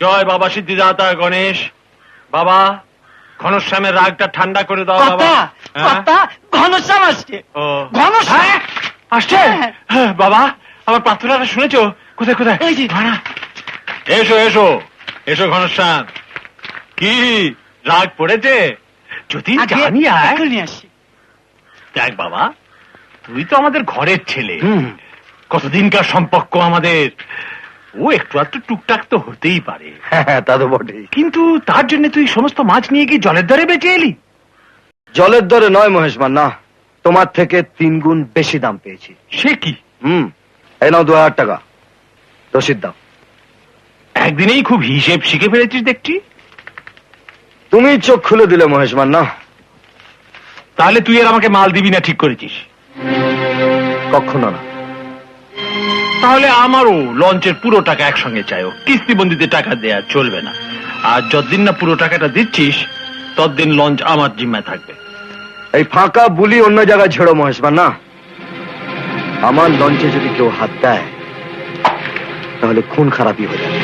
জয় বাবা সিদ্ধিদাতা গণেশ। বাবা ঘনশ্যামের রাগটা ঠান্ডা করে দাও বাবা। হ্যাঁ? ঘনশ্যাম আসছে। ও। ঘনশ্যাম! হ্যাঁ, আসছে। হ্যাঁ। হ্যাঁ, বাবা আমার প্রার্থনাটা শুনেছো? কোথায় কোথায়? এই যে। ভাড়া। এসো এসো এসো ঘনশ্যাম। কি রাগ পড়েছে? যদি আগে জানি আয়। এক্ষুনি আসছি দেখ বাবা তুই তো আমাদের ঘরের ছেলে। কতদিনকার সম্পর্ক আমাদের? ও একটু একটু টুকটাক তো হতেই পারে। হ্যাঁ হ্যাঁ, তা তো বটেই। কিন্তু তার জন্য তুই সমস্ত মাছ নিয়ে গিয়ে জলের দরে বেঁচে এলি? জলের দরে নয় মহেশমান না। তোমার থেকে তিন গুণ বেশি দাম পেয়েছি। সে কি? হুম এই নাও দু হাজার টাকা। রসিদ দাও। একদিনেই খুব হিসেব শিখে ফেলেছিস দেখছি। তুমি চোখ খুলে দিলে মহেশমান না। তাহলে তুই আর আমাকে মাল দিবি না ঠিক করেছিস। কখনো না। তাহলে আমারও লঞ্চের পুরো টাকা একসঙ্গে চাইও। কিস্তিবন্দিতে টাকা দেয়া চলবে না। আর যতদিন না পুরো টাকাটা দিচ্ছিস, ততদিন লঞ্চ আমার জিম্মায় থাকবে। এই ফাঁকা বুলি অন্য জায়গায় ছেড়ো মহেশবা না আমার লঞ্চে যদি কেউ হাত দেয়, তাহলে খুন খারাপই হয়ে যাবে।